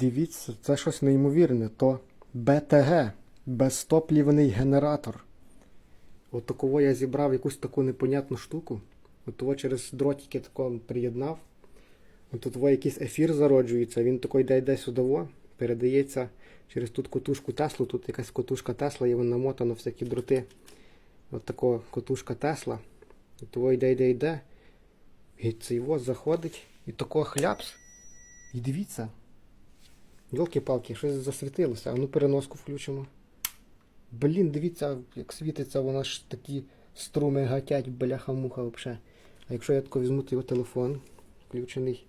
Дивіться, це щось неймовірне. То БТГ, безтоплівний генератор. От такого я зібрав якусь таку непонятну штуку. От того через дротики такого приєднав. От тут якийсь ефір зароджується, він такий йде йде сюди, передається через тут котушку Теслу, тут якась котушка Тесла, є вона намотано всякі дроти. От такого котушка Тесла. От того йде, йде, йде. І цей воз заходить, і такого хляпс. І дивіться. Йолки-палки, щось засвітилося. А ну переноску включимо. Блін, дивіться, як світиться, вона ж такі струми гатять, бляха-муха взагалі. А якщо я тако візьму його телефон, включений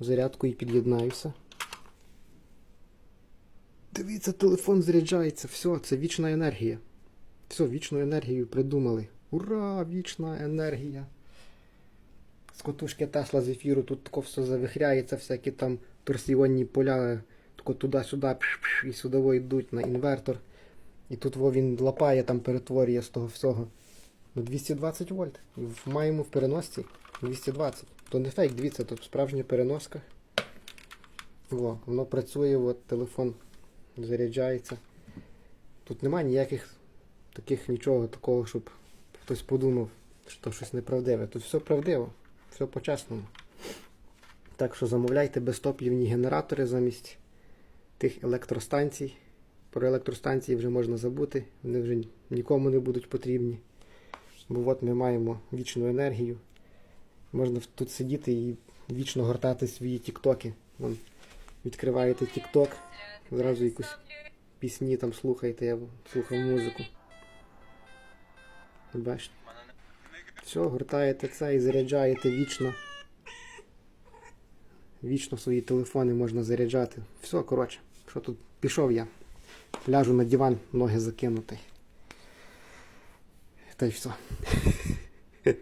в зарядку і під'єднаюся. Дивіться, телефон заряджається. Все, це вічна енергія. Все, вічну енергію придумали. Ура! Вічна енергія! З котушки Тесла з ефіру тут тако все завихряється, всякі там торсіонні поля, тако туди-сюди і сюди йдуть на інвертор. І тут во він лапає, там перетворює з того всього. На 220 вольт. Маємо в переносці 220. То не фейк, дивіться, тут справжня переноска. Во, воно працює, от телефон заряджається. Тут немає ніяких таких нічого такого, щоб хтось подумав, що щось неправдиве. Тут все правдиво, все по-чесному. Так що замовляйте безтоплівні генератори замість тих електростанцій. Про електростанції вже можна забути, вони вже нікому не будуть потрібні. Бо от ми маємо вічну енергію. Можна тут сидіти і вічно гортати свої тіктоки. Відкриваєте тікток, зразу якусь пісні там слухаєте, я слухав музику. Бачите. Все, гортаєте це і заряджаєте вічно. Вічно свої телефони можна заряджати. Все, коротше, що тут пішов я. Ляжу на диван, ноги закинути. Та й все.